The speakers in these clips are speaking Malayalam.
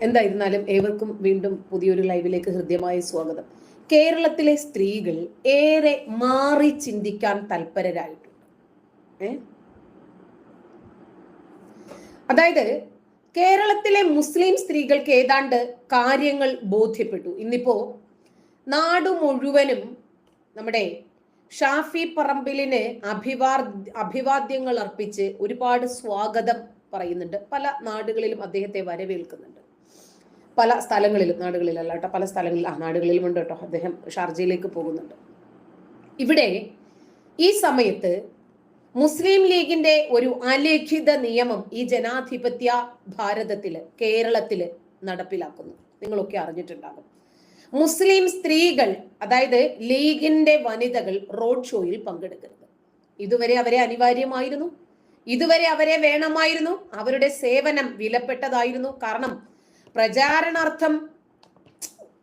എന്തായിരുന്നാലും ഏവർക്കും വീണ്ടും പുതിയൊരു ലൈവിലേക്ക് ഹൃദ്യമായ സ്വാഗതം. കേരളത്തിലെ സ്ത്രീകൾ ഏറെ മാറി ചിന്തിക്കാൻ തൽപരരായിട്ടുണ്ട്. അതായത് കേരളത്തിലെ മുസ്ലിം സ്ത്രീകൾക്ക് ഏതാണ്ട് കാര്യങ്ങൾ ബോധ്യപ്പെട്ടു. ഇന്നിപ്പോ നാടു മുഴുവനും നമ്മുടെ ഷാഫി പറമ്പിലിന് അഭിവാർ അഭിവാദ്യങ്ങൾ അർപ്പിച്ച് ഒരുപാട് സ്വാഗതം പറയുന്നുണ്ട്. പല നാടുകളിലും അദ്ദേഹത്തെ വരവേൽക്കുന്നുണ്ട്. പല സ്ഥലങ്ങളിലും നാടുകളിലല്ല കേട്ടോ പല സ്ഥലങ്ങളിൽ ആ നാടുകളിലും ഉണ്ട് കേട്ടോ. അദ്ദേഹം ഷാർജയിലേക്ക് പോകുന്നുണ്ട്. ഇവിടെ ഈ സമയത്ത് മുസ്ലിം ലീഗിന്റെ ഒരു അലിഖിത നിയമം ഈ ജനാധിപത്യ ഭാരതത്തിൽ കേരളത്തിൽ നടപ്പിലാക്കുന്നു. നിങ്ങളൊക്കെ അറിഞ്ഞിട്ടുണ്ടാകും. മുസ്ലിം സ്ത്രീകൾ അതായത് ലീഗിന്റെ വനിതകൾ റോഡ് ഷോയിൽ പങ്കെടുക്കരുത്. ഇതുവരെ അവരെ അനിവാര്യമായിരുന്നു. ഇതുവരെ അവരെ വേണമായിരുന്നു. അവരുടെ സേവനം വിലപ്പെട്ടതായിരുന്നു. കാരണം പ്രചാരണാർത്ഥം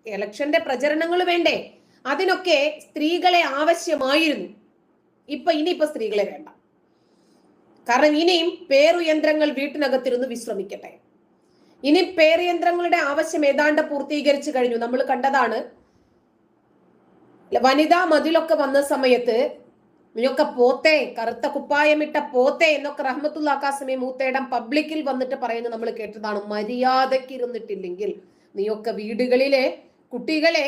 ഇലക്ഷന്റെ പ്രചരണങ്ങൾ വേണ്ടേ? അതിനൊക്കെ സ്ത്രീകളെ ആവശ്യമായിരുന്നു. ഇപ്പൊ ഇനിയിപ്പോ സ്ത്രീകളെ വേണ്ട. കാരണം ഇനിയും പേറുയന്ത്രങ്ങൾ വീട്ടിനകത്തിരുന്ന് വിശ്രമിക്കട്ടെ. ഇനി പേറുയന്ത്രങ്ങളുടെ ആവശ്യം ഏതാണ്ട് പൂർത്തീകരിച്ചു കഴിഞ്ഞു. നമ്മൾ കണ്ടതാണ് വനിതാ മതിലൊക്കെ വന്ന സമയത്ത് നീയൊക്കെ പോത്തേ കറുത്ത കുപ്പായമിട്ട പോത്തേ എന്നൊക്കെ റഹ്മത്തുള്ള അക്കാസമി മൂത്തേടം പബ്ലിക്കിൽ വന്നിട്ട് പറയുന്നത് നമ്മൾ കേട്ടതാണ് മര്യാദയ്ക്ക് ഇരുന്നിട്ടില്ലെങ്കിൽ നീയൊക്കെ വീടുകളിലെ കുട്ടികളെ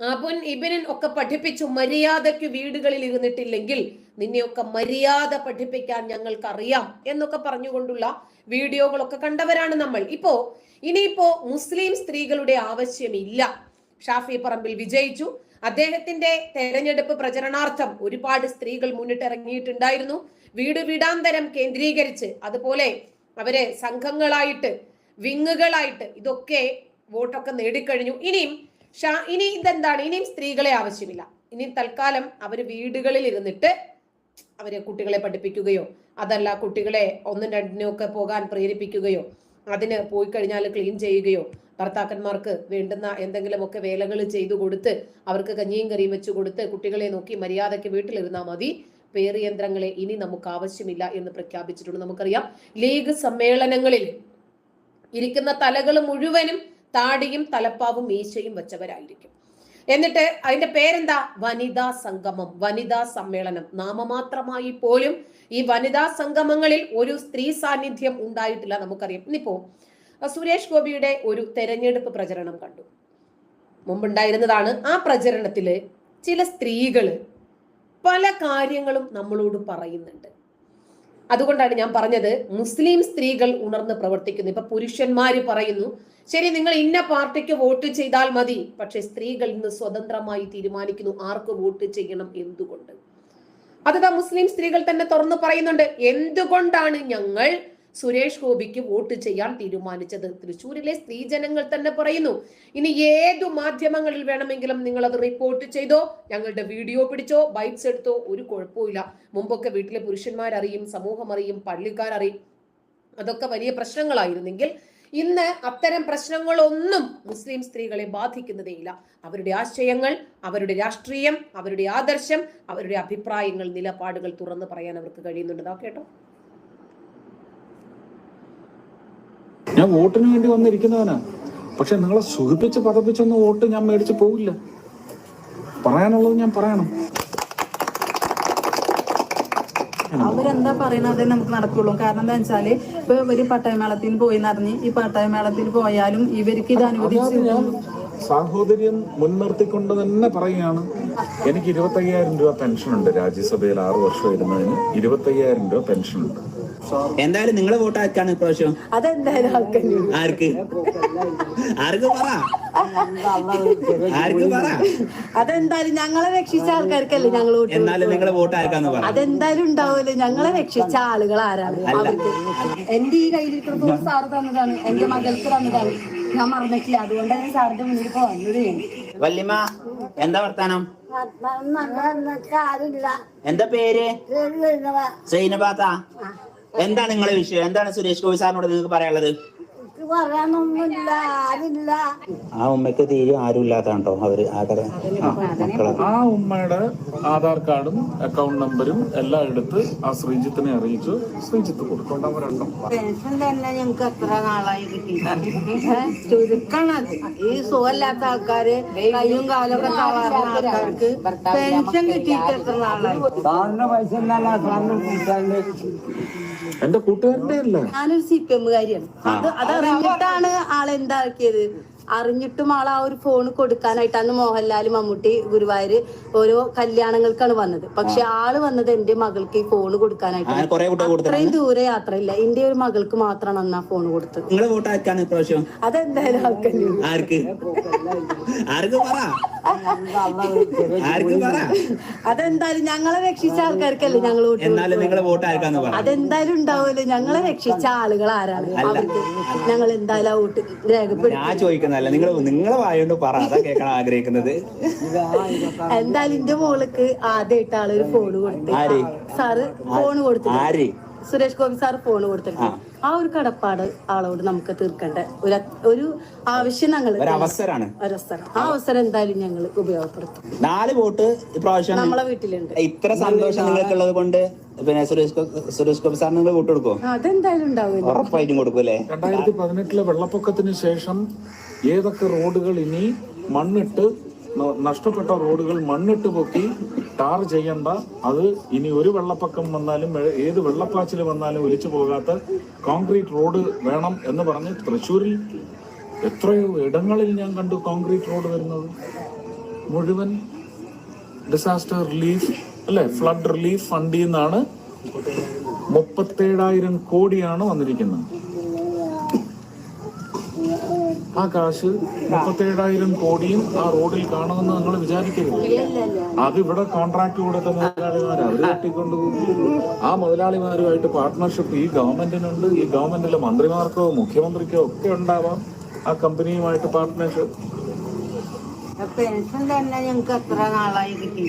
അബുൻ ഇബിനൻ ഒക്കെ പഠിപ്പിച്ചു മര്യാദയ്ക്ക് വീടുകളിൽ ഇരുന്നിട്ടില്ലെങ്കിൽ നിന്നെയൊക്കെ മര്യാദ പഠിപ്പിക്കാൻ ഞങ്ങൾക്ക് അറിയാം എന്നൊക്കെ പറഞ്ഞുകൊണ്ടുള്ള വീഡിയോകളൊക്കെ കണ്ടവരാണ് നമ്മൾ. ഇപ്പോ ഇനിയിപ്പോ മുസ്ലിം സ്ത്രീകളുടെ ആവശ്യമില്ല. ഷാഫി പറമ്പിൽ വിജയിച്ചു. അദ്ദേഹത്തിന്റെ തെരഞ്ഞെടുപ്പ് പ്രചരണാർത്ഥം ഒരുപാട് സ്ത്രീകൾ മുന്നിട്ടിറങ്ങിയിട്ടുണ്ടായിരുന്നു. വീട് വീടാന്തരം കേന്ദ്രീകരിച്ച് അതുപോലെ അവരെ സംഘങ്ങളായിട്ട് വിങ്ങുകളായിട്ട് ഇതൊക്കെ വോട്ടൊക്കെ നേടിക്കഴിഞ്ഞു. ഇനിയും ഇനി ഇതെന്താണ്? ഇനിയും സ്ത്രീകളെ ആവശ്യമില്ല. ഇനി തൽക്കാലം അവർ വീടുകളിൽ ഇരുന്നിട്ട് അവരെ കുട്ടികളെ പഠിപ്പിക്കുകയോ അതല്ല കുട്ടികളെ ഒന്നും രണ്ടിനും ഒക്കെ പോകാൻ പ്രേരിപ്പിക്കുകയോ അതിന് പോയി കഴിഞ്ഞാൽ ക്ലീൻ ചെയ്യുകയോ ഭർത്താക്കന്മാർക്ക് വേണ്ടുന്ന എന്തെങ്കിലുമൊക്കെ വേലകൾ ചെയ്തു കൊടുത്ത് അവർക്ക് കഞ്ഞിയും കറിയും വെച്ചു കൊടുത്ത് കുട്ടികളെ നോക്കി മര്യാദയ്ക്ക് വീട്ടിലിരുന്നാൽ മതി. പേറിയന്ത്രങ്ങളെ ഇനി നമുക്ക് ആവശ്യമില്ല എന്ന് പ്രഖ്യാപിച്ചിട്ടുണ്ട്. നമുക്കറിയാം ലീഗ് സമ്മേളനങ്ങളിൽ ഇരിക്കുന്ന തലകൾ മുഴുവനും താടിയും തലപ്പാവും മീശയും വെച്ചവരായിരിക്കും. എന്നിട്ട് അതിന്റെ പേരെന്താ? വനിതാ സംഗമം. വനിതാ സമ്മേളനം. നാമമാത്രമായി പോലും ഈ വനിതാ സംഗമങ്ങളിൽ ഒരു സ്ത്രീ സാന്നിധ്യം ഉണ്ടായിട്ടില്ല നമുക്കറിയാം. ഇന്നിപ്പോ സുരേഷ് ഗോപിയുടെ ഒരു തെരഞ്ഞെടുപ്പ് പ്രചരണം കണ്ടു. മുമ്പുണ്ടായിരുന്നതാണ് ആ പ്രചരണത്തിൽ ചില സ്ത്രീകൾ പല കാര്യങ്ങളും നമ്മളോട് പറയുന്നുണ്ട്. അതുകൊണ്ടാണ് ഞാൻ പറഞ്ഞത് മുസ്ലിം സ്ത്രീകൾ ഉണർന്ന് പ്രവർത്തിക്കുന്നു. ഇപ്പൊ പുരുഷന്മാര് പറയുന്നു ശരി നിങ്ങൾ ഇന്ന പാർട്ടിക്ക് വോട്ട് ചെയ്താൽ മതി പക്ഷെ സ്ത്രീകൾ ഇന്ന് സ്വതന്ത്രമായി തീരുമാനിക്കുന്നു ആർക്ക് വോട്ട് ചെയ്യണം എന്തുകൊണ്ട്? അതാ മുസ്ലിം സ്ത്രീകൾ തന്നെ തുറന്നു പറയുന്നുണ്ട് എന്തുകൊണ്ടാണ് ഞങ്ങൾ സുരേഷ് ഗോപിക്ക് വോട്ട് ചെയ്യാൻ തീരുമാനിച്ചത്. തൃശ്ശൂരിലെ സ്ത്രീജനങ്ങൾ തന്നെ പറയുന്നു ഇനി ഏതു മാധ്യമങ്ങളിൽ വേണമെങ്കിലും നിങ്ങൾ അത് റിപ്പോർട്ട് ചെയ്തോ? ഞങ്ങളുടെ വീഡിയോ പിടിച്ചോ? ബൈറ്റ്സ് എടുത്തോ? ഒരു കുഴപ്പമില്ല മുമ്പൊക്കെ വീട്ടിലെ പുരുഷന്മാരറിയും സമൂഹം അറിയും പള്ളിക്കാരറിയും അതൊക്കെ വലിയ പ്രശ്നങ്ങളായിരുന്നെങ്കിൽ ഇന്ന് അത്തരം പ്രശ്നങ്ങളൊന്നും മുസ്ലിം സ്ത്രീകളെ ബാധിക്കുന്നതേയില്ല. അവരുടെ ആശയങ്ങൾ അവരുടെ രാഷ്ട്രീയം അവരുടെ ആദർശം അവരുടെ അഭിപ്രായങ്ങൾ നിലപാടുകൾ തുറന്നു പറയാൻ അവർക്ക് കഴിയുന്നുണ്ട്. കേട്ടോ. ഞാൻ വോട്ടിന് വേണ്ടി വന്നിരിക്കുന്നവനാ. പക്ഷെ നിങ്ങളെ സുഖിപ്പിച്ച് പതപ്പിച്ചൊന്നും വോട്ട് ഞാൻ മേടിച്ച് പോവില്ല. പറയാനുള്ളത് ഞാൻ പറയണം. അവരെന്താ പറയുന്നത്? നമുക്ക് നടക്കുള്ളൂ. കാരണം എന്താ വെച്ചാൽ ഇപ്പൊ ഇവർ പട്ടയമേളത്തിൽ പോയി നടന്നി ഈ പട്ടായമേളത്തിൽ പോയാലും ഇവർക്ക് ഇത് അനുവദിച്ചു സാഹോദര്യം മുൻനിർത്തിക്കൊണ്ട് തന്നെ പറയുകയാണ്. എനിക്ക് ഇരുപത്തയ്യായിരം രൂപ പെൻഷൻ ഉണ്ട്. രാജ്യസഭയിൽ ആറു വർഷം ഇരുന്നതിന് ഇരുപത്തയ്യായിരം രൂപ പെൻഷൻ ഉണ്ട്. എന്തായാലും നിങ്ങളെ വോട്ട് ആർക്കാണ് ഇപ്രാവശ്യം? ആർക്ക്? ആർക്ക് പറ? ആർക്ക് പറ? അതെന്തായാലും ഞങ്ങളെ രക്ഷിച്ച ആൾക്കാർക്കല്ലേ ഞങ്ങൾ വോട്ട് എന്നാലും നിങ്ങളെ വോട്ട് ആർക്കാന്ന് പറ. അതെന്തായാലും ഉണ്ടാവുമല്ലോ ഞങ്ങളെ രക്ഷിച്ച ആളുകൾ ആരാണ്? എന്റെ ഈ കയ്യിലിരിക്കുന്ന സാറ് തന്നതാണ്. എന്റെ മകൾക്ക് തന്നതാണ്. ഞാൻ മറന്നിട്ടില്ല. അതുകൊണ്ടാണ് ഞാൻ സാറിന്റെ മുന്നിൽ വന്നത്. വല്യമ്മ എന്താ വർത്താനം? എന്താ പേര്? സൈനബാത്ത. എന്താണ് നിങ്ങളെ വിഷയം? എന്താണ് സുരേഷ് ഗോപി സാറിനോട് നിങ്ങൾക്ക് പറയാനുള്ളത്? പറയാനൊന്നുമില്ല ആരില്ല ആ ഉമ്മയ്ക്ക് തീരെ ആരും ഇല്ലാത്താണ്ടോ അവർ ആ ഉമ്മയുടെ ആധാർ കാർഡും അക്കൗണ്ട് നമ്പരും എല്ലാം എടുത്ത് ആ ശ്രീജിത്തിനെ അറിയിച്ചു. ശ്രീജിത്ത് കൊടുക്കൊണ്ടവരുണ്ടോ പെൻഷൻ തന്നെ ഞങ്ങൾക്ക് എത്ര നാളായി കിട്ടിയിട്ടുണ്ട് ചുരുക്കണത്. ഈ സുഖമില്ലാത്ത ആൾക്കാര് കയ്യും കാലൊക്കെ തളർന്ന ആൾക്കാർക്ക് പെൻഷൻ കിട്ടിയിട്ട് എത്ര നാളായി? എന്റെ കൂട്ടുകാരന്റെ അല്ല. ഞാനൊരു സി പി എമ്മുകാരിയാണ് അത് അത് അറിഞ്ഞിട്ടാണ് ആളെന്താക്കിയത്? അറിഞ്ഞിട്ടും ആൾ ആ ഒരു ഫോൺ കൊടുക്കാനായിട്ടാണ് അന്ന് മോഹൻലാൽ മമ്മൂട്ടി ഗുരുവായൂർ ഓരോ കല്യാണങ്ങൾക്കാണ് വന്നത്. പക്ഷെ ആൾ വന്നത് എന്റെ മകൾക്ക് ഈ ഫോൺ കൊടുക്കാനായിട്ട്. അത്രയും ദൂരെ യാത്രയില്ല. എന്റെ ഒരു മകൾക്ക് മാത്രമാണ് അന്ന് ആ ഫോൺ കൊടുത്തത്. അതെന്തായാലും അതെന്തായാലും ഞങ്ങളെ രക്ഷിച്ച ആൾക്കാർക്കല്ലേ ഞങ്ങൾ വോട്ട് അതെന്തായാലും ഉണ്ടാവുമല്ലോ. ഞങ്ങളെ രക്ഷിച്ച ആളുകൾ ആരാണ്? അവർക്ക് ഞങ്ങൾ എന്തായാലും ആ വോട്ട് രേഖപ്പെടുത്തി. ഞാൻ നിങ്ങൾ നിങ്ങളെ വായോണ്ട് പറ. അതാ കേൾക്കാൻ ആഗ്രഹിക്കുന്നത്. എന്തായാലും എന്റെ മോൾക്ക് ആദ്യമായിട്ട് ആളൊരു ഫോൺ കൊടുത്തു? ആര്? സാറ് ഫോൺ കൊടുത്തു ആര്? സുരേഷ് ഗോപി സാർ ഫോൺ കൊടുത്തിട്ട് ആ. ഒരു കടപ്പാട് ആളോട് നമുക്ക് തീർക്കേണ്ട? ഒരു ഒരു ആവശ്യം ഞങ്ങൾ അവസരമാണ് ഒരവസരം. ആ അവസരം എന്തായാലും ഞങ്ങൾ ഉപയോഗപ്പെടുത്തും. നാല് വോട്ട് ഇപ്രാവശ്യം നമ്മളെ വീട്ടിലുണ്ട്. ഇത്ര സന്തോഷം നിങ്ങൾക്കുള്ളത് കൊണ്ട് പിന്നെ സുരേഷ് സുരേഷ് ഗോപി സാറിന് നിങ്ങൾ വോട്ട് കൊടുക്കും അതെന്തായാലും ഉണ്ടാവും ഉറപ്പായിട്ടും കൊടുക്കും അല്ലേ? രണ്ടായിരത്തി പതിനെട്ടിലെ വെള്ളപ്പൊക്കത്തിന് ശേഷം ഏതൊക്കെ റോഡുകൾ ഇനി മണ്ണിട്ട് നഷ്ടപ്പെട്ട റോഡുകൾ മണ്ണിട്ട് പൊക്കി ടാർ ചെയ്യണ്ട. അത് ഇനി ഒരു വെള്ളപ്പൊക്കം വന്നാലും ഏത് വെള്ളപ്പാച്ചിൽ വന്നാലും ഒലിച്ചു പോകാത്ത കോൺക്രീറ്റ് റോഡ് വേണം എന്ന് പറഞ്ഞ് തൃശ്ശൂരിൽ എത്രയോ ഇടങ്ങളിൽ ഞാൻ കണ്ടു കോൺക്രീറ്റ് റോഡ് വരുന്നത്. മുഴുവൻ ഡിസാസ്റ്റർ റിലീഫ് അല്ലെ? ഫ്ലഡ് റിലീഫ് ഫണ്ടിൽ നിന്നാണ് മുപ്പത്തേഴായിരം കോടിയാണ് വന്നിരിക്കുന്നത്. ആ കാശ് മുപ്പത്തേഴായിരം കോടിയും ആ റോഡിൽ കാണുമെന്ന് നിങ്ങൾ വിചാരിക്കരുത്. അത് ഇവിടെ കോൺട്രാക്ട് കൊടുത്ത മുതലാളിമാർ അവർ കിട്ടിക്കൊണ്ട് ആ മുതലാളിമാരുമായിട്ട് പാർട്ട്ണർഷിപ്പ് ഈ ഗവൺമെന്റിനുണ്ട് ഈ ഗവൺമെന്റിലെ മന്ത്രിമാർക്കോ മുഖ്യമന്ത്രിക്കോ ഒക്കെ ഉണ്ടാവാം ആ കമ്പനിയുമായിട്ട് പാർട്ട്ണർഷിപ്പ് പെൻഷൻ തന്നെ ഞങ്ങക്ക് എത്ര നാളായി കിട്ടി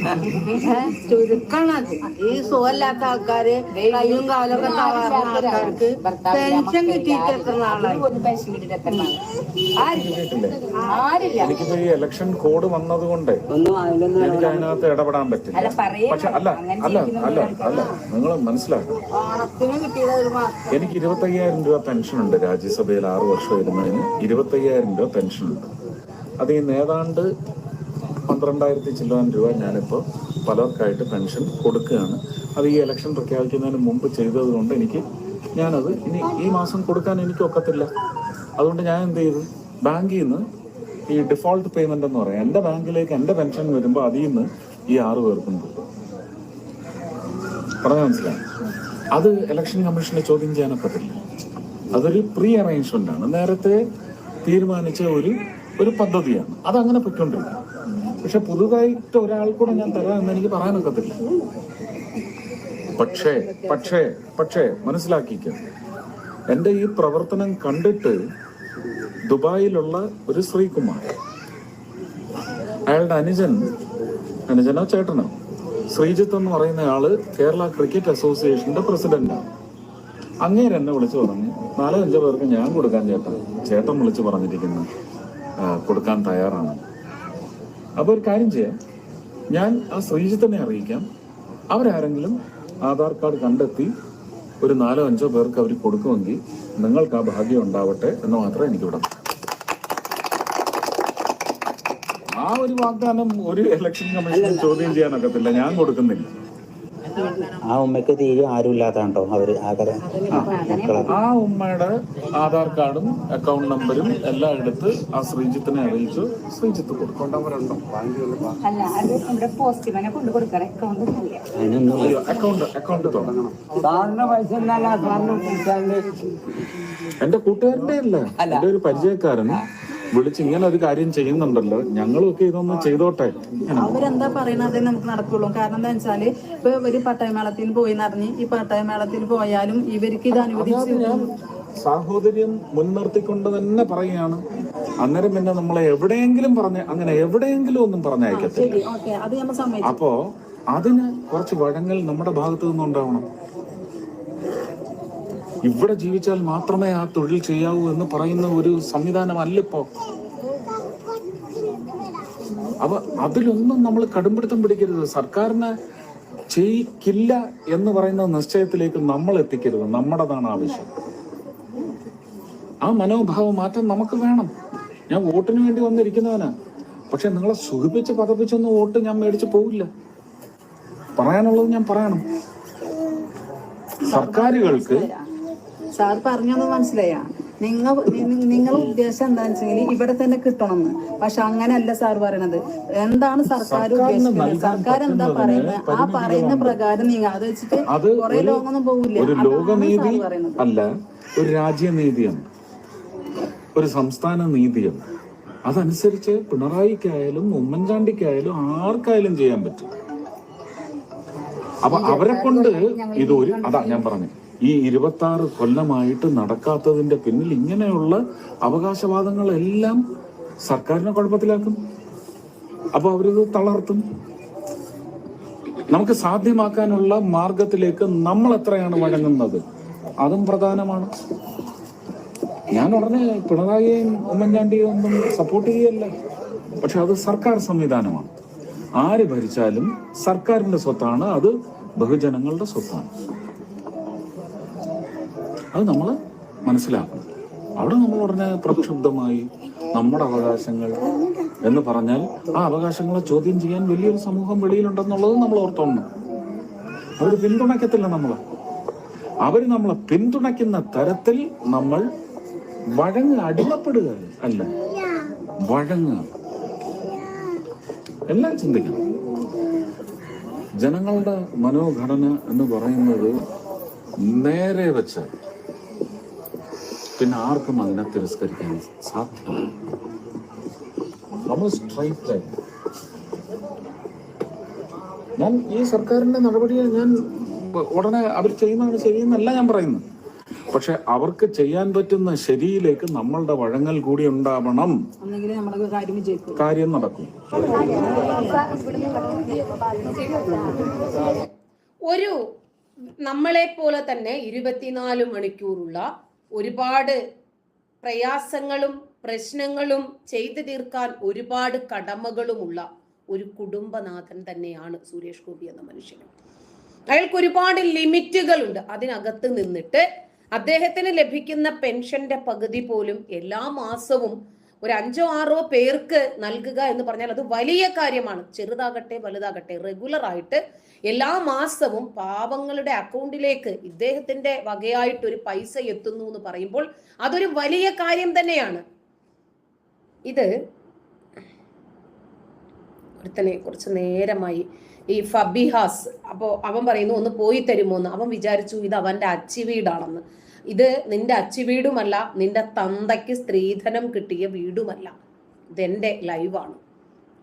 ചുരുക്കണത്. ഈ സുഖമില്ലാത്ത ആൾക്കാര് കയ്യും കാലൊക്കെ തളർന്ന ആൾക്കാർക്ക് പെൻഷൻ കിട്ടിയിട്ട് എത്ര നാളായി? എനിക്കിപ്പോ ഈ ഇലക്ഷൻ കോഡ് വന്നത് കൊണ്ട് എനിക്ക് അതിനകത്ത് ഇടപെടാൻ പറ്റില്ല. പക്ഷെ അല്ല അല്ല അല്ല അല്ല നിങ്ങൾ മനസ്സിലാക്കണം. എനിക്ക് ഇരുപത്തയ്യായിരം രൂപ പെൻഷൻ ഉണ്ട് രാജ്യസഭയിൽ ആറു വർഷം ഇരുന്നതിന്. ഇരുപത്തയ്യായിരം രൂപ പെൻഷൻ ഉണ്ട് അത് ഇന്ന് ഏതാണ്ട് പന്ത്രണ്ടായിരത്തി ചില്ലാൻ രൂപ ഞാനിപ്പോൾ പലർക്കായിട്ട് പെൻഷൻ കൊടുക്കുകയാണ്. അത് ഈ ഇലക്ഷൻ പ്രഖ്യാപിക്കുന്നതിന് മുമ്പ് ചെയ്തതുകൊണ്ട് എനിക്ക് ഞാനത് ഇനി ഈ മാസം കൊടുക്കാൻ എനിക്ക് ഒക്കത്തില്ല. അതുകൊണ്ട് ഞാൻ എന്ത് ചെയ്തു? ബാങ്കിൽ നിന്ന് ഈ ഡിഫോൾട്ട് പേയ്മെന്റ് എന്ന് പറയാം. എന്റെ ബാങ്കിലേക്ക് എന്റെ പെൻഷൻ വരുമ്പോൾ അതിൽ നിന്ന് ഈ ആറ് പേർക്കും പറഞ്ഞാൽ മനസ്സിലായി? അത് ഇലക്ഷൻ കമ്മീഷനെ ചോദ്യം ചെയ്യാനൊക്കത്തില്ല. അതൊരു പ്രീ അറേഞ്ച്മെന്റ് ആണ്. നേരത്തെ തീരുമാനിച്ച ഒരു ഒരു പദ്ധതിയാണ്. അതങ്ങനെ പൊയ്ക്കൊണ്ടിരിക്കും പക്ഷെ പുതുതായിട്ട് ഒരാൾക്കൂടെ ഞാൻ തരാമെന്ന് എനിക്ക് പറയാനൊക്കത്തില്ല. പക്ഷേ പക്ഷേ പക്ഷേ മനസ്സിലാക്കിക്ക. എന്റെ ഈ പ്രവർത്തനം കണ്ടിട്ട് ദുബായിലുള്ള ഒരു ശ്രീകുമാർ അയാളുടെ അനുജൻ അനുജനോ ചേട്ടനോ ശ്രീജിത്ത് എന്ന് പറയുന്ന ആൾ കേരള ക്രിക്കറ്റ് അസോസിയേഷന്റെ പ്രസിഡന്റാണ്. അങ്ങേരെന്നെ വിളിച്ചു പറഞ്ഞു നാലോ അഞ്ചോ പേർക്ക് ഞാൻ കൊടുക്കാൻ ചേട്ടൻ ചേട്ടൻ വിളിച്ചു പറഞ്ഞിരിക്കുന്നു. കൊടുക്കാൻ തയ്യാറാണ്. അപ്പൊ ഒരു കാര്യം ചെയ്യാം. ഞാൻ ആ ശ്രീജിത്തിനെ അറിയിക്കാം. അവരാരെങ്കിലും ആധാർ കാർഡ് കണ്ടെത്തി ഒരു നാലോ അഞ്ചോ പേർക്ക് അവർ കൊടുക്കുമെങ്കിൽ നിങ്ങൾക്ക് ആ ഭാഗ്യം ഉണ്ടാവട്ടെ എന്ന് മാത്രമേ എനിക്കിവിടെ ആ ഒരു വാഗ്ദാനം ഒരു ഇലക്ഷൻ കമ്മീഷനും ചോദ്യം ചെയ്യാനൊക്കത്തില്ല. ഞാൻ കൊടുക്കുന്നില്ല. ആ ഉമ്മക്ക് തീരെ ആരും ഇല്ലാത്തോ അവർ? ആകെ ആ ഉമ്മയുടെ ആധാർ കാർഡും അക്കൗണ്ട് നമ്പറും എല്ലാം എടുത്ത് ആ ശ്രീജിത്തിനെ അറിയിച്ചു. ശ്രീജിത്ത് അക്കൗണ്ട് അക്കൗണ്ട് തുടങ്ങണം. എന്റെ കൂട്ടുകാരന്റെ അല്ല. എന്റെ ഒരു പരിചയക്കാരൻ. വിളിച്ച് ഇങ്ങനെ ഒരു കാര്യം ചെയ്യുന്നുണ്ടല്ലോ. ഞങ്ങളും ഒക്കെ ഇതൊന്ന് ചെയ്തോട്ടെ. അവരെന്താ പറയണത് നമുക്ക് നടക്കുള്ളൂ. കാരണം എന്താ വെച്ചാൽ ഇപ്പൊ ഇവർ പട്ടയമേളത്തിൽ പോയി നടന്നി ഈ പട്ടയമേളത്തിൽ പോയാലും ഇവർക്ക് ഇത് അനുവദിച്ചു സാഹോദര്യം മുൻനിർത്തിക്കൊണ്ട് തന്നെ പറയുകയാണ്. അന്നേരം പിന്നെ നമ്മളെ എവിടെയെങ്കിലും പറഞ്ഞ അങ്ങനെ എവിടെയെങ്കിലും ഒന്നും പറഞ്ഞയക്കത്തില്ല. അത് അപ്പോ അതിന് കുറച്ച് വഴങ്ങൾ നമ്മുടെ ഭാഗത്തു നിന്നുണ്ടാവണം. ഇവിടെ ജീവിച്ചാൽ മാത്രമേ ആ തൊഴിൽ ചെയ്യാവൂ എന്ന് പറയുന്ന ഒരു സംവിധാനമല്ല ഇപ്പോ. അപ്പൊ അതിലൊന്നും നമ്മൾ കടുംപിടുത്തം പിടിക്കരുത്. സർക്കാരിനെ ചെയ്യിക്കില്ല എന്ന് പറയുന്ന നിശ്ചയത്തിലേക്ക് നമ്മൾ എത്തിക്കരുത്. നമ്മുടേതാണ് ആവശ്യം. ആ മനോഭാവം മാറ്റം നമുക്ക് വേണം. ഞാൻ വോട്ടിന് വേണ്ടി വന്നിരിക്കുന്നവനാ. പക്ഷെ നിങ്ങളെ സുഖിപ്പിച്ച് പതപ്പിച്ചൊന്നും വോട്ട് ഞാൻ മേടിച്ച് പോവില്ല. പറയാനുള്ളത് ഞാൻ പറയണം. സർക്കാരുകൾക്ക് സാർ പറഞ്ഞൊന്ന് മനസ്സിലായ. നിങ്ങൾ നിങ്ങൾ ഉദ്ദേശം എന്താണെന്ന് വെച്ചെങ്കിൽ ഇവിടെ തന്നെ കിട്ടണമെന്ന് പക്ഷെ അങ്ങനെയല്ല സാർ പറയണത്. എന്താണ് സർക്കാർ ഉദ്ദേശിക്കുന്നത് സർക്കാർ എന്താ പറയുന്നത് ആ പറയുന്ന പ്രകാരം നിങ്ങൾ അത് വെച്ചിട്ട് കുറെ ലോങ്ങൊന്നും പോകില്ല ലോകനീതി അല്ല ഒരു രാജ്യനീതിയാണ്. ഒരു സംസ്ഥാന നീതിയാണ്. അതനുസരിച്ച് പിണറായിക്കായാലും ഉമ്മൻചാണ്ടിക്കായാലും ആർക്കായാലും ചെയ്യാൻ പറ്റും. അപ്പൊ അവരെ കൊണ്ട് ഇത് ഒരു അതാ ഞാൻ പറഞ്ഞു. ഈ ഇരുപത്തി ആറ് കൊല്ലമായിട്ട് നടക്കാത്തതിന്റെ പിന്നിൽ ഇങ്ങനെയുള്ള അവകാശവാദങ്ങളെല്ലാം സർക്കാരിനെ കുഴപ്പത്തിലാക്കും. അപ്പൊ അവരിത് തളർത്തും. നമുക്ക് സാധ്യമാക്കാനുള്ള മാർഗത്തിലേക്ക് നമ്മൾ എത്രയാണ് വഴങ്ങുന്നത്? അതും പ്രധാനമാണ്. ഞാൻ ഉടനെ പിണറായിയെയും ഉമ്മൻചാണ്ടിയും ഒന്നും സപ്പോർട്ട് ചെയ്യല്ല പക്ഷെ അത് സർക്കാർ സംവിധാനമാണ്. ആര് ഭരിച്ചാലും സർക്കാരിന്റെ സ്വത്താണ് അത് ബഹുജനങ്ങളുടെ സ്വത്താണ്. അത് നമ്മൾ മനസ്സിലാക്കണം. അവിടെ നമ്മൾ ഉടനെ പ്രക്ഷുബ്ധമായി നമ്മുടെ അവകാശങ്ങൾ എന്ന് പറഞ്ഞാൽ ആ അവകാശങ്ങളെ ചോദ്യം ചെയ്യാൻ വലിയൊരു സമൂഹം വെളിയിലുണ്ടെന്നുള്ളത് നമ്മൾ ഓർത്തോണം. അവർ പിന്തുണയ്ക്കത്തില്ല നമ്മൾ അവർ നമ്മളെ പിന്തുണയ്ക്കുന്ന തരത്തിൽ നമ്മൾ വഴങ്ങ് അടിമപ്പെടുക അല്ല. വഴങ്ങുക എല്ലാം ചിന്തിക്കണം. ജനങ്ങളുടെ മനോഘടന എന്ന് പറയുന്നത് നേരെ വെച്ച് പിന്നെ ആർക്കും അതിനെ തിരസ്കരിക്കാൻ സാധ്യമല്ല നമ്മൾ സ്ട്രൈറ്റ് ലൈൻ ഞാൻ ഈ സർക്കാരിന്റെ നടപടിയെ ഞാൻ ഉടനെ അവർ ചെയ്യുന്നവർ ശരിയെന്നല്ല ഞാൻ പറയുന്നത്. പക്ഷെ അവർക്ക് ചെയ്യാൻ പറ്റുന്ന ശരിയിലേക്ക് നമ്മളുടെ വഴങ്ങൽ കൂടി ഉണ്ടാവണം. കാര്യം നടക്കും. ഒരു നമ്മളെ പോലെ തന്നെ ഇരുപത്തിനാല് മണിക്കൂറുള്ള ഒരുപാട് പ്രയാസങ്ങളും പ്രശ്നങ്ങളും ചെയ്തു തീർക്കാൻ ഒരുപാട് കടമകളുമുള്ള ഒരു കുടുംബനാഥൻ തന്നെയാണ് സുരേഷ് ഗോപി എന്ന മനുഷ്യൻ. അയാൾക്ക് ഒരുപാട് ലിമിറ്റുകളുണ്ട്. അതിനകത്ത് നിന്നിട്ട് അദ്ദേഹത്തിന് ലഭിക്കുന്ന പെൻഷന്റെ പകുതി പോലും എല്ലാ മാസവും ഒരു അഞ്ചോ ആറോ പേർക്ക് നൽകുക എന്ന് പറഞ്ഞാൽ അത് വലിയ കാര്യമാണ്. ചെറുതാകട്ടെ വലുതാകട്ടെ റെഗുലർ ആയിട്ട് എല്ലാ മാസവും പാവങ്ങളുടെ അക്കൗണ്ടിലേക്ക് ഇദ്ദേഹത്തിന്റെ വകയായിട്ട് ഒരു പൈസ എത്തുന്നു എന്ന് പറയുമ്പോൾ അതൊരു വലിയ കാര്യം തന്നെയാണ്. ഇത് ഒരുത്തനെ കുറച്ച് നേരമായി ഈ ഫബിഹാസ് അപ്പോൾ അവൻ പറയുന്നു ഒന്ന് പോയി തരുമോ എന്ന് അവൻ വിചാരിച്ചു ഇത് അവന്റെ അച്ചി വീടാണെന്ന്. ഇത് നിന്റെ അച്ചി വീടുമല്ല നിന്റെ തന്തയ്ക്ക് സ്ത്രീധനം കിട്ടിയ വീടുമല്ല. ഇതെന്റെ ലൈവാണ്.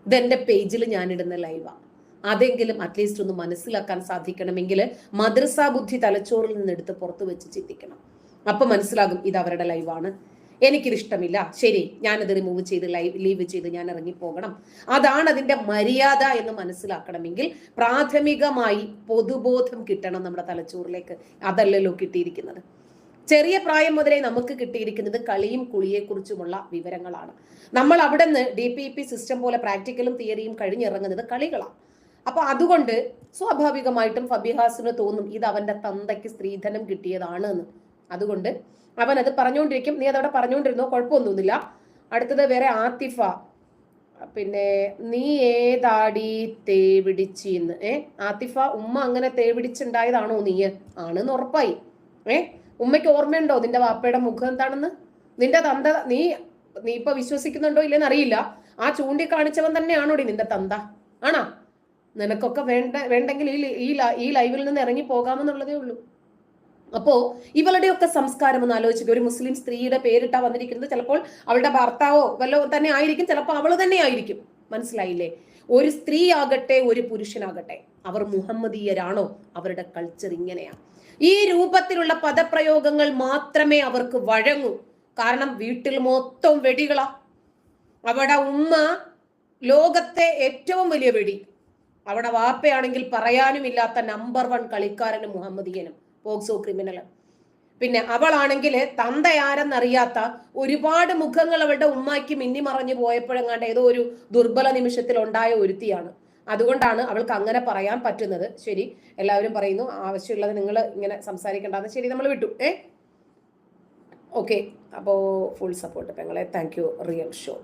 ഇതെന്റെ പേജിൽ ഞാനിടുന്ന ലൈവാണ് അതെങ്കിലും അറ്റ്ലീസ്റ്റ് ഒന്ന് മനസ്സിലാക്കാൻ സാധിക്കണമെങ്കിൽ മദ്രസ ബുദ്ധി തലച്ചോറിൽ നിന്ന് എടുത്ത് പുറത്ത് വെച്ച് ചിന്തിക്കണം. അപ്പൊ മനസ്സിലാകും ഇത് അവരുടെ ലൈവാണ്. എനിക്കിത് ഇഷ്ടമില്ല. ശരി ഞാനത് റിമൂവ് ചെയ്ത് ലൈവ് ലീവ് ചെയ്ത് ഞാൻ ഇറങ്ങിപ്പോകണം അതാണ് അതിന്റെ മര്യാദ എന്ന് മനസ്സിലാക്കണമെങ്കിൽ പ്രാഥമികമായി പൊതുബോധം കിട്ടണം നമ്മുടെ തലച്ചോറിലേക്ക്. അതല്ലല്ലോ കിട്ടിയിരിക്കുന്നത്. ചെറിയ പ്രായം മുതലേ നമുക്ക് കിട്ടിയിരിക്കുന്നത് കളിയും കുളിയെക്കുറിച്ചുമുള്ള വിവരങ്ങളാണ്. നമ്മൾ അവിടെ നിന്ന് ഡി പി പി സിസ്റ്റം പോലെ പ്രാക്ടിക്കലും തിയറിയും കഴിഞ്ഞിറങ്ങുന്നത് കളികളാണ്. അപ്പൊ അതുകൊണ്ട് സ്വാഭാവികമായിട്ടും ഫബിഹാസിന് തോന്നും ഇത് അവന്റെ തന്തയ്ക്ക് സ്ത്രീധനം കിട്ടിയതാണ് എന്ന്. അതുകൊണ്ട് അവൻ അത് പറഞ്ഞുകൊണ്ടിരിക്കും. നീ അതവിടെ പറഞ്ഞുകൊണ്ടിരുന്നോ? കുഴപ്പമൊന്നുമില്ല. അടുത്തത് വേറെ ആത്തിഫ. പിന്നെ നീ ഏതാടി തേവിടിച്ചിന്ന് ഏ ആത്തിഫ ഉമ്മ അങ്ങനെ തേവിടിച്ചുണ്ടായതാണോ നീ? ആണെന്ന് ഉറപ്പായി. ഏ ഉമ്മയ്ക്ക് ഓർമ്മയുണ്ടോ നിന്റെ വാപ്പയുടെ മുഖം എന്താണെന്ന്? നിന്റെ തന്ത നീ നീ ഇപ്പൊ വിശ്വസിക്കുന്നുണ്ടോ ഇല്ലെന്ന് അറിയില്ല. ആ ചൂണ്ടിക്കാണിച്ചവൻ തന്നെയാണോടി നിന്റെ തന്ത? ആണാ? നിനക്കൊക്കെ വേണ്ട വേണ്ടെങ്കിൽ ഈ ഈ ലൈവിൽ നിന്ന് ഇറങ്ങി പോകാമെന്നുള്ളതേ ഉള്ളൂ. അപ്പോ ഇവളുടെയൊക്കെ സംസ്കാരം ഒന്ന് ആലോചിക്കുക ഒരു മുസ്ലിം സ്ത്രീയുടെ പേരിട്ടാ വന്നിരിക്കുന്നത് ചിലപ്പോൾ അവളുടെ ഭർത്താവോ വല്ലോ തന്നെ ആയിരിക്കും ചിലപ്പോൾ അവൾ തന്നെ ആയിരിക്കും. മനസ്സിലായില്ലേ? ഒരു സ്ത്രീ ആകട്ടെ ഒരു പുരുഷനാകട്ടെ. അവർ മുഹമ്മദീയരാണോ? അവരുടെ കൾച്ചർ ഇങ്ങനെയാണ് ഈ രൂപത്തിലുള്ള പദപ്രയോഗങ്ങൾ മാത്രമേ അവർക്ക് വഴങ്ങൂ. കാരണം വീട്ടിൽ മൊത്തം വെടികളാ. അവിടെ ഉമ്മ ലോകത്തെ ഏറ്റവും വലിയ വെടി. അവിടെ വാപ്പയാണെങ്കിൽ പറയാനും ഇല്ലാത്ത നമ്പർ വൺ കളിക്കാരനും മുഹമ്മദിയനും പോക്സോ ക്രിമിനലും പിന്നെ അവളാണെങ്കിൽ തന്തയാരെന്നറിയാത്ത ഒരുപാട് മുഖങ്ങൾ അവളുടെ ഉമ്മാക്കി മിന്നി മറഞ്ഞു പോയപ്പോഴെങ്ങാണ്ട് ഏതോ ഒരു ദുർബല നിമിഷത്തിൽ ഉണ്ടായ ഒരുത്തിയാണ്. അതുകൊണ്ടാണ് അവൾക്ക് അങ്ങനെ പറയാൻ പറ്റുന്നത്. ശരി എല്ലാവരും പറയുന്നു ആവശ്യമുള്ളത് നിങ്ങൾ ഇങ്ങനെ സംസാരിക്കേണ്ടത് ശരി നമ്മൾ വിട്ടു. ഏ? ഓക്കെ. അപ്പോൾ ഫുൾ സപ്പോർട്ട് പെങ്ങളെ താങ്ക് യു റിയൽ ഷോ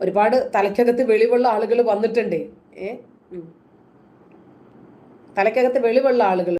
ഒരുപാട് തലയ്ക്കകത്ത് വെളിവുള്ള ആളുകൾ വന്നിട്ടുണ്ട്. ഏ. തലയ്ക്കകത്ത് വെളിവുള്ള ആളുകൾ